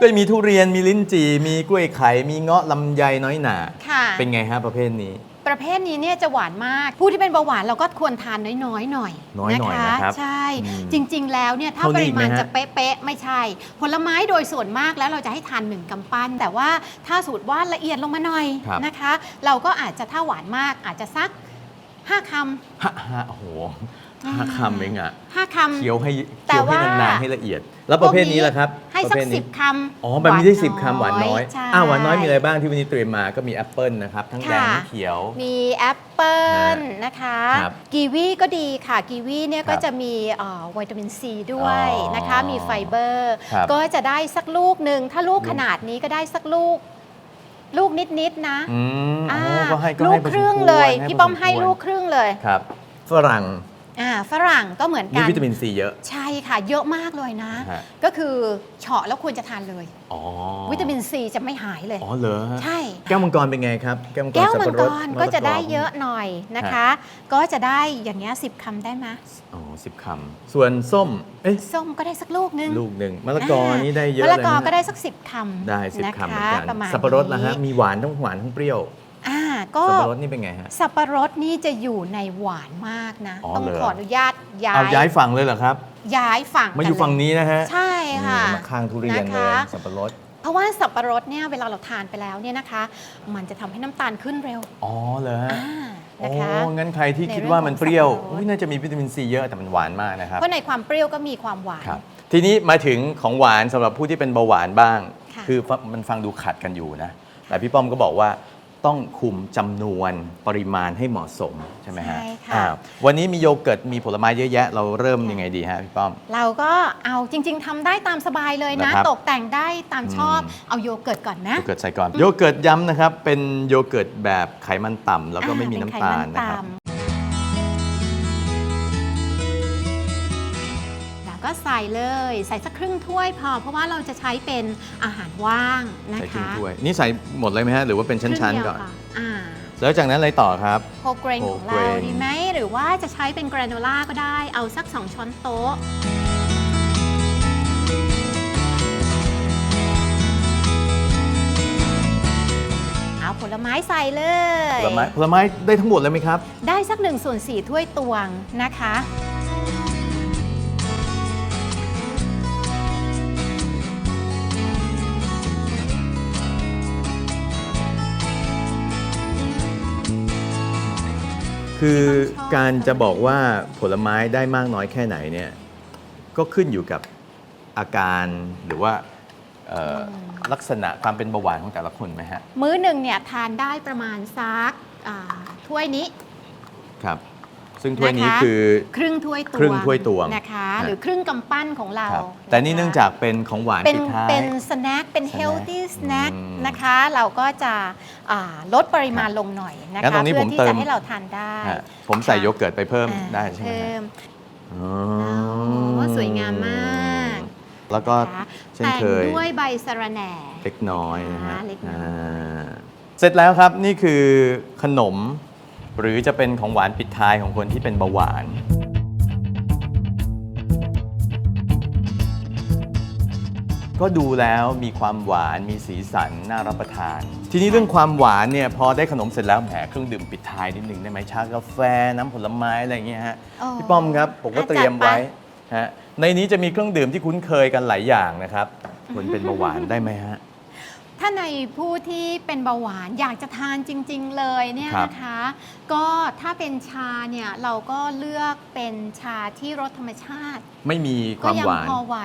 Speaker 1: ก็จะมีทุเรียนมีลิ้นจี่มีกล้วยไข่มีเงาะลำไยน้อยหนา
Speaker 2: ค่ะ
Speaker 1: เป็นไงฮะประเภทนี้
Speaker 2: ประเภทนี้เนี่ยจะหวานมาก ผู้ที่เป็นเบาหวานเราก็ควรทานน้อยๆหน่อย
Speaker 1: น้อยหน่อยนะครับ
Speaker 2: ใช่
Speaker 1: อืม
Speaker 2: จริง ๆ แล้วเนี่ยถ้า
Speaker 1: เท่า
Speaker 2: ป
Speaker 1: นี้
Speaker 2: ริมาณ
Speaker 1: อีกไหมฮะ
Speaker 2: จะเป๊ะๆไม่ใช่ ผลไม้โดยส่วนมากแล้วเราจะให้ทานหนึ่งกำปั้น แต่ว่าถ้าสูตรว่าละเอียดลงมาหน่อย
Speaker 1: ครับ
Speaker 2: นะคะ เราก็อาจจะถ้าหวานมากอาจจะสัก 5คำ
Speaker 1: ฮะฮะโอ้โห ห้าคำเองอะ
Speaker 2: ห้าคำ
Speaker 1: เคี้ยวให้
Speaker 2: แต่
Speaker 1: เคี้ยวให้
Speaker 2: ว่า
Speaker 1: นานๆให้ละเอียด แล้วประเภทนี้ล่ะครับ
Speaker 2: ให้
Speaker 1: ประ
Speaker 2: สัก
Speaker 1: เภท
Speaker 2: สิ
Speaker 1: นี้
Speaker 2: บคำ
Speaker 1: อ๋อแบบนี้ได้
Speaker 2: หวา
Speaker 1: สิบคำหวานน้อย
Speaker 2: ใช่
Speaker 1: อ้าวหวานน้อยมีอะไรบ้างที่วันนี้เตรียมมาก็มีแอปเปิลนะครับ ทั้งแดง
Speaker 2: ค่ะ
Speaker 1: ทั้งเขียว
Speaker 2: มีแอปเปิลนะคะ
Speaker 1: ครับ
Speaker 2: กีวีก็ดีค่ะกีวีเนี่ย
Speaker 1: ครับ
Speaker 2: ก็จะมีเอ่อวิตามินซีด้วย
Speaker 1: อ๋อ
Speaker 2: นะคะมีไฟเบอร์
Speaker 1: ครับ
Speaker 2: ก็จะได้สักลูกหนึ่งถ้าลูก
Speaker 1: ลูก
Speaker 2: ขนาดนี้ก็ได้สักลูก ลูกนิดๆนะ
Speaker 1: อืม
Speaker 2: อ่า
Speaker 1: อ๋อก็ให้ก็
Speaker 2: ลู
Speaker 1: ให้
Speaker 2: ก
Speaker 1: พอส
Speaker 2: ครึ่ง
Speaker 1: ว
Speaker 2: เลย
Speaker 1: ให้
Speaker 2: พี่
Speaker 1: พ
Speaker 2: ป้อ
Speaker 1: ส
Speaker 2: มให้
Speaker 1: ควร
Speaker 2: ลูกครึ่งเลย
Speaker 1: ครับ ฝรั่ง
Speaker 2: อ่าฝรั่งก็เหมือน
Speaker 1: มี
Speaker 2: กัน
Speaker 1: วิตามินซีเยอะ
Speaker 2: ใช่ค่ะ เยอะมากเลยนะ
Speaker 1: ฮะ
Speaker 2: ก็คือเฉาะแล้วควรจะทานเลย
Speaker 1: อ๋อ
Speaker 2: วิตามินซีจะไม่หายเลย
Speaker 1: อ๋อเหรอฮะ
Speaker 2: ใช่
Speaker 1: แก้วมังกรเป็นไงครับ แก้วมังกร
Speaker 2: แก้ว
Speaker 1: สับ
Speaker 2: มัง
Speaker 1: ปะร
Speaker 2: ก
Speaker 1: ด
Speaker 2: ร
Speaker 1: มะล
Speaker 2: ก็จะได้
Speaker 1: ก
Speaker 2: เยอะหน่อยนะคะ ก็จะได้อย่างเงี้ยสิบคำได้ไหม
Speaker 1: อ๋อสิบคำส่วนส้ม เอ๊ะ
Speaker 2: ส้มก็ได้สักลูกนึง
Speaker 1: ลูกหนึ่งมะละกอนี่ได้เยอะ
Speaker 2: มะ
Speaker 1: เลย
Speaker 2: ละกอ
Speaker 1: นะ
Speaker 2: ก็ได้สักสิบคำ
Speaker 1: ได้สิบ
Speaker 2: นะ
Speaker 1: คำเหมือ
Speaker 2: คะ
Speaker 1: นกัน
Speaker 2: ประมาณ
Speaker 1: สับปะรดนะฮะ
Speaker 2: นี้
Speaker 1: มีหวานทั้งหวานทั้งเปรี้ยว
Speaker 2: อ่าก็
Speaker 1: สับปะรดนี่เป็นไงฮะ
Speaker 2: สับปะรดนี่จะอยู่ในหวานมากนะ
Speaker 1: อ๋อ
Speaker 2: ต้อง
Speaker 1: เหรอ
Speaker 2: ขออนุญาตย้า
Speaker 1: เอาย้าย
Speaker 2: ย
Speaker 1: ฝั่งเลยเหรอครับ
Speaker 2: ย้ายฝั่ง
Speaker 1: มาอยู่
Speaker 2: กั
Speaker 1: ฝั่ง
Speaker 2: เล
Speaker 1: นี้นะฮะ
Speaker 2: ใช่ค่ะ
Speaker 1: อืมมาข้างทุเรียนเลย
Speaker 2: นะคะ
Speaker 1: สับปะรด
Speaker 2: เพราะว่าสับปะรดเนี่ยเวลาเราทานไปแล้วเนี่ยนะคะ มันจะทำให้น้ำตาลขึ้นเร็ว
Speaker 1: อ๋อเหรอฮะ
Speaker 2: อ่า
Speaker 1: โอ้
Speaker 2: นะคะ
Speaker 1: งั้นใครที่
Speaker 2: ใน
Speaker 1: คิด
Speaker 2: เรื่อง
Speaker 1: ว่ามันเปรี้ยว
Speaker 2: ของสับปะรด
Speaker 1: อุ๊ยน่าจะมีวิตามินซีเยอะแต่มันหวานมากนะครับ
Speaker 2: เพราะในความเปรี้ยวก็มีความหวาน
Speaker 1: ครับ ทีนี้มาถึงของหวานสำหรับผู้ที่เป็นเบาหวานบ้าง
Speaker 2: ค่ะ
Speaker 1: คือมันฟังดูขัดกันอยู่นะ แต่พี่ป้อมก็บอกว่า ต้องคุมจำนวนปริมาณให้เหมาะสมใช่ไหมฮะ
Speaker 2: ใช่ค่ะ
Speaker 1: อ่าวันนี้มีโยเกิร์ตมีผลไม้เยอะแยะ เราเริ่มยังไงดีฮะพี่ป้อม
Speaker 2: เราก็เอาจริง ๆทำได้ตามสบายเลยนะ
Speaker 1: นะครับ
Speaker 2: ตกแต่งได้ตามชอบ
Speaker 1: อืม
Speaker 2: เอาโยเกิร์ตก่อนนะ
Speaker 1: โยเกิร์ตใส่ก่อนโยเกิร์ตย้ำนะครับ เป็นโยเกิร์ตแบบไขมันต่ำแล้วก็ไม่มี
Speaker 2: อ่
Speaker 1: น้ำ
Speaker 2: เป็
Speaker 1: ตาล
Speaker 2: ไขมั
Speaker 1: นะครับ
Speaker 2: ต่ำแล้ว ก็ใส่เลย ใส่สักครึ่งถ้วยพอ เพราะว่าเราจะใช้เป็นอาหารว่างนะ
Speaker 1: ใส่ครึ่ง
Speaker 2: คะ
Speaker 1: ถ้วยนี่ใส่หมดเลยไหมฮะหรือว่าเป็นชั้น
Speaker 2: ครึ่ง
Speaker 1: ๆ
Speaker 2: เดียว
Speaker 1: ก่อน
Speaker 2: ค่ะอ่า
Speaker 1: แล้วจากนั้นอะไรต่อครับ
Speaker 2: โฮเกรนของ
Speaker 1: whole
Speaker 2: เรา
Speaker 1: grain
Speaker 2: ดีไหมหรือว่าจะใช้เป็นกราโนล่าก็ได้ เอาสัก 2 ช้อนโต๊ะ เอาผลไม้ใส่เลย
Speaker 1: ผลไม้ผลไม้ได้ทั้งหมดเลยไหมครับ
Speaker 2: ได้สัก1ส่วน4ถ้วยตวงนะคะ
Speaker 1: คือ
Speaker 2: ที่ต้องชอบ
Speaker 1: การจะบอกว่าผลไม้ได้มากน้อยแค่ไหนเนี่ยก็ขึ้นอยู่กับอาการหรือว่าเอ่ออลักษณะความเป็นเบาหวานของแต่ละคนไหมฮะ
Speaker 2: มื้อหนึ่งเนี่ยทานได้ประมาณสักอ่าถ้วยนี้
Speaker 1: ครับ ซึ่งถ้วยนี้
Speaker 2: นะคะ
Speaker 1: คือ
Speaker 2: ครึ่งถ้วยตวง
Speaker 1: ครึ่งถ้วยตวง
Speaker 2: นะคะ
Speaker 1: ฮะ
Speaker 2: หรือครึ่งกำปั้นของเรา
Speaker 1: ครับแต่นี่ะ
Speaker 2: คะ
Speaker 1: เนื่องจากเป็นของหวาน
Speaker 2: เป็น
Speaker 1: ปิดท้าย
Speaker 2: เป็นสแน็คเป็น
Speaker 1: snack
Speaker 2: healthy snack
Speaker 1: อืม
Speaker 2: นะคะ เราก็จะอ่าลดปริมาณลงหน่อยนะ
Speaker 1: งั้นตร
Speaker 2: คะ
Speaker 1: งนี้
Speaker 2: เพื่
Speaker 1: ผ
Speaker 2: อ
Speaker 1: ม
Speaker 2: ที่
Speaker 1: เติ
Speaker 2: จะ
Speaker 1: ม
Speaker 2: ให้เราทานได้
Speaker 1: ฮะผมใส่
Speaker 2: ค่ะ
Speaker 1: โยเกิร์ตไปเพิ่ม
Speaker 2: อ่า
Speaker 1: ได้ใช่ไหม
Speaker 2: เพิ่
Speaker 1: ฮะ
Speaker 2: ม
Speaker 1: อ๋อ
Speaker 2: โอ้สวยงามมาก
Speaker 1: แล้วก็
Speaker 2: นะคะ
Speaker 1: เช่น
Speaker 2: แต่ง
Speaker 1: เคย
Speaker 2: ด้วยใบสะระแหน่
Speaker 1: เล็กน้อยนะฮะ
Speaker 2: เล็กน้อย
Speaker 1: อ่าเสร็จแล้วครับนี่คือขนม หรือจะเป็นของหวานปิดท้ายของคนที่เป็นเบาหวาน ก็ดูแล้วมีความหวานมีสีสันน่ารับประทาน ทีนี้เรื่องความหวานเนี่ยพอได้ขนมเสร็จแล้วแหมเครื่องดื่มปิดท้ายนิดนึงได้ไหมชากาแฟน้ำผลไม้อะไรอย่างเงี้ยฮะ
Speaker 2: โอ้
Speaker 1: พี่ป้อมครับผมก็
Speaker 2: อะ
Speaker 1: เตรียม
Speaker 2: จัดไป
Speaker 1: ไว้ฮะในนี้จะมีเครื่องดื่มที่คุ้นเคยกันหลายอย่างนะครับคนเป็นเบาหวานได้ไหมฮะ
Speaker 2: ถ้าในผู้ที่เป็นเบาหวานอยากจะทานจริง ๆ เลยเนี่ย
Speaker 1: ครับ
Speaker 2: นะคะ ก็ถ้าเป็นชาเนี่ยเราก็เลือกเป็นชาที่รสธรรมชาติ
Speaker 1: ไม่มีค
Speaker 2: ก็
Speaker 1: วาม
Speaker 2: ยั
Speaker 1: หวาน
Speaker 2: พอไหว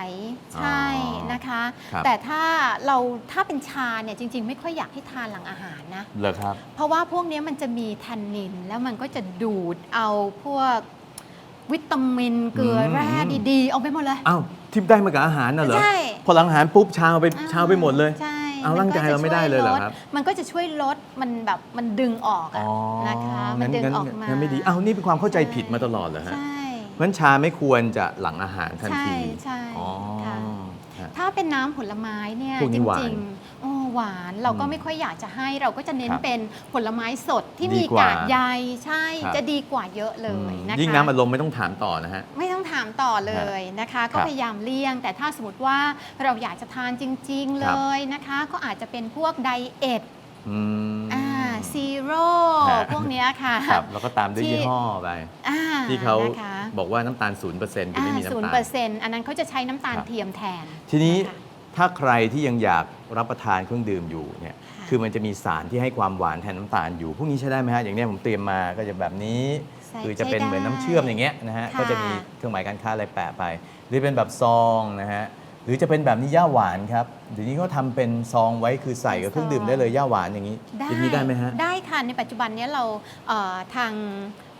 Speaker 2: ใช่
Speaker 1: อ๋อ
Speaker 2: นะคะ
Speaker 1: ครับ
Speaker 2: แต่ถ้าเราถ้าเป็นชาเนี่ยจริง ๆ ไม่ค่อยอยากให้ทานหลังอาหารนะ
Speaker 1: เหรอครับ
Speaker 2: เพราะว่าพวกเนี้ยมันจะมีแทนนิน แล้วมันก็จะดูดเอาพวกวิตามินเกลืออ
Speaker 1: ม
Speaker 2: แร่ดีๆ เอาไปหมดเลย
Speaker 1: อ้าวที่ได้มากับอาหารน่ะเหรอ
Speaker 2: ใช่
Speaker 1: พอหลังอาหารปุ๊บชาไป
Speaker 2: อ่
Speaker 1: ชาไปหมดเลย
Speaker 2: ใช่
Speaker 1: เอา
Speaker 2: น
Speaker 1: ร่างกายเราไม่ได้เลยเหรอ
Speaker 2: ก็จะช่ว
Speaker 1: ครับ
Speaker 2: มันก็จะช่วยลดมันแบบมันดึงออก
Speaker 1: อ๋
Speaker 2: อะ
Speaker 1: อ
Speaker 2: นะคะมัน
Speaker 1: งั้น
Speaker 2: ดึง
Speaker 1: งั้น
Speaker 2: ออกมา
Speaker 1: งั้นไม่ดีอ้าวนี่เป็นความเข้าใจผิดมาตลอดเหรอฮะ
Speaker 2: ใช่
Speaker 1: เพราะฉะนั้นชาไม่ควรจะหลังอาหารทันที
Speaker 2: ใช่
Speaker 1: อ๋อ
Speaker 2: ใช่ค่ะ
Speaker 1: ฮะ
Speaker 2: ถ้าเป็นน้ำผลไม้เนี่ย
Speaker 1: พวกนี้
Speaker 2: จ
Speaker 1: หวาน
Speaker 2: ริงๆโอ้หวานเราก็
Speaker 1: อืม
Speaker 2: ไม่ค่อยอยากจะให้เราก็จะเน้น
Speaker 1: ครับ
Speaker 2: เป็นผลไม้สดที่
Speaker 1: ดี
Speaker 2: มี
Speaker 1: กว่า
Speaker 2: กากใยใช่
Speaker 1: ครับ
Speaker 2: จะดีกว่าเยอะเลยนะคะ
Speaker 1: ยิ่งน้ำอัดลมไม่ต้องถามต่อนะฮะ
Speaker 2: ไม่ต้องถามต่อเลยนะคะ
Speaker 1: ค
Speaker 2: ก็
Speaker 1: รับ
Speaker 2: พยายามเลี่ยง แต่ถ้าสมมติว่าเราอยากจะทานจริงๆเลยนะคะ ก็อาจจะเป็นพวกไดเอท
Speaker 1: อืม
Speaker 2: อ่าซีโร่
Speaker 1: ฮะ
Speaker 2: พวกเนี้ยค่ะ
Speaker 1: ครับแล้วก็ตามด้วย
Speaker 2: ที่
Speaker 1: ยี่ห้อไป
Speaker 2: อ่
Speaker 1: ที่เขา
Speaker 2: นะคะ
Speaker 1: บอกว่าน้ำตาล 0%คือไม่มี
Speaker 2: ศูน
Speaker 1: น้ำ
Speaker 2: ย์เป
Speaker 1: ตา
Speaker 2: อ
Speaker 1: ล
Speaker 2: ร์เซ็นต์อันนั้นเขาจะใช้น้ำตาล
Speaker 1: ครับ
Speaker 2: เทียมแทน
Speaker 1: ทีนี้ะ
Speaker 2: คะ
Speaker 1: ถ้าใครที่ยังอยากรับประทานเครื่องดื่มอยู่เนี่ย
Speaker 2: ค่ะ
Speaker 1: คือมันจะมีสารที่ให้ความหวานแทนน้ำตาลอยู่พวกนี้ใช้ได้ไหมฮะอย่างเนี้ยผมเตรียมมาก็จะแบบนี้
Speaker 2: ใช้
Speaker 1: คือจะเป็น
Speaker 2: ใช้ได้
Speaker 1: เหมือนน้ำเชื่อมอย่างเงี้ยนะฮะ
Speaker 2: ค่ะ
Speaker 1: ก็จะมีเครื่องหมายการค้าอะไรแปะไป หรือเป็นแบบซองนะฮะหรือจะเป็นแบบนี้ย่าหวานครับเดี๋ยวนี้เขาทำเป็นซองไว้คือใส่กับเครื่องดื่มได้เลยย่าหวานอย่างนี้
Speaker 2: ได้
Speaker 1: อย่างนี้ได้ไหมฮะ
Speaker 2: ได้ค่ะ ในปัจจุบันเนี้ยเราเอ่อทาง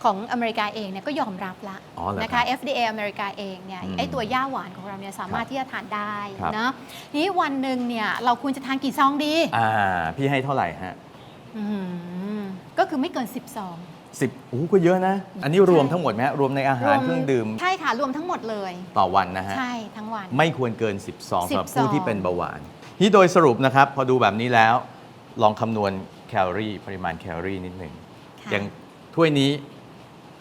Speaker 2: ของอเมริกาเองเนี่ยก็ยอมรับละ
Speaker 1: อ๋อเหรอ
Speaker 2: นะ
Speaker 1: ครั
Speaker 2: คะ
Speaker 1: บ
Speaker 2: FDA อเมริกาเองเนี่ย
Speaker 1: อืม
Speaker 2: ไอตัวย่าหวานของเราเนี่ยสามารถ
Speaker 1: ครับ
Speaker 2: ที่จะทานได้
Speaker 1: ครับ
Speaker 2: นะนี้วันหนึ่งเนี่ยเราควรจะทานกี่ซองดี
Speaker 1: อ่าพี่ให้เท่าไหร่ฮะ
Speaker 2: อืมก็คือไม่เกิน 10ซอง
Speaker 1: สิบโอ้โหก็เยอะนะ อันนี้รวมทั้งหมดไหมฮะรวมในอาหารเครื่องดื่ม
Speaker 2: ใช่ค่ะ รวมทั้งหมดเลย
Speaker 1: ต่อวันนะฮะ
Speaker 2: ใช่ ทั้งวัน
Speaker 1: ไม่ควรเกิน10ซองสำหรับ
Speaker 2: 10
Speaker 1: ผู้ที่เป็นเบาหวานที่โดยสรุปนะครับ พอดูแบบนี้แล้ว ลองคำนวณแคลอรี่ ปริมาณแคลอรี่นิดหนึ่ง
Speaker 2: ค่ะ
Speaker 1: อย่างถ้วยนี้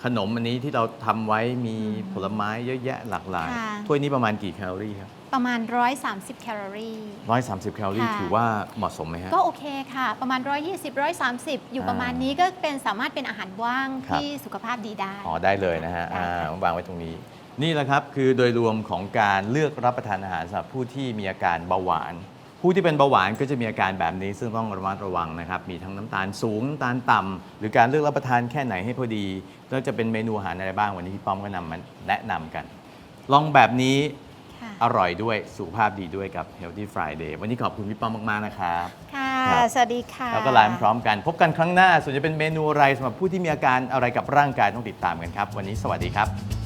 Speaker 1: ขนมอันนี้ที่เราทำไว้มี
Speaker 2: อืม
Speaker 1: ผลไม้เยอะแยะหลากหลาย
Speaker 2: ค่ะ
Speaker 1: ถ้วยนี้ประมาณกี่แคลอรี่ครับ
Speaker 2: ประมาณ 130 แคลอรี่
Speaker 1: 130แคลอรี่
Speaker 2: ค่ะ
Speaker 1: ถือว่าเหมาะสมไหมฮะ
Speaker 2: ก็โอเคค่ะ ประมาณ 120 130 อยู่ประมาณนี้ก็เป็นสามารถเป็นอาหารว่าง
Speaker 1: ครับ
Speaker 2: ที่สุขภาพดีได้
Speaker 1: อ๋อได้เลยนะฮะ
Speaker 2: ได้
Speaker 1: อ่า
Speaker 2: ค่ะ
Speaker 1: วางไว้ตรงนี้ นี่แหละครับคือโดยรวมของการเลือกรับประทานอาหารสำหรับผู้ที่มีอาการเบาหวาน ผู้ที่เป็นเบาหวานก็จะมีอาการแบบนี้ซึ่งต้องระมัดระวังนะครับ มีทั้งน้ำตาลสูงน้ำตาลต่ำหรือการเลือกรับประทานแค่ไหนให้พอดี แล้วจะเป็นเมนูอาหารอะไรบ้างวันนี้พี่ป้อมก็นำมาแนะนำกัน ลองแบบนี้
Speaker 2: ค่ะ
Speaker 1: อร่อยด้วยสุขภาพดีด้วยกับ Healthy Friday วันนี้ขอบคุณพี่ป้อมมาก ๆ นะครับ
Speaker 2: ค่ะ
Speaker 1: ครับ
Speaker 2: สวัสดีค่ะ
Speaker 1: แล้วก็ไลน์พร้อมกัน พบกันครั้งหน้า ส่วนจะเป็นเมนูอะไรสำหรับผู้ที่มีอาการอะไรกับร่างกายต้องติดตามกันครับ วันนี้สวัสดีครับ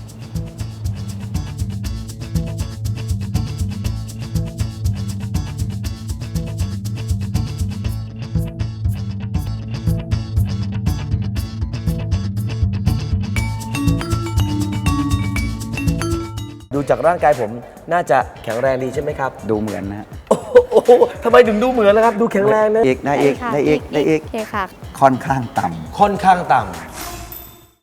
Speaker 3: จากร่างกายผมน่าจะแข็งแรงดีใช่ไหมครับ
Speaker 4: ดูเหมือนนะฮะ
Speaker 3: โอ้โหทำไมถึงดูเหมือนล่ะครับ ดูแข็งแรงนะ
Speaker 4: เอกนายเอกนายเอกนายเอก
Speaker 2: โอเคค่ะ
Speaker 4: ค่อนข้างต่
Speaker 3: ค่อนข้างต่ำ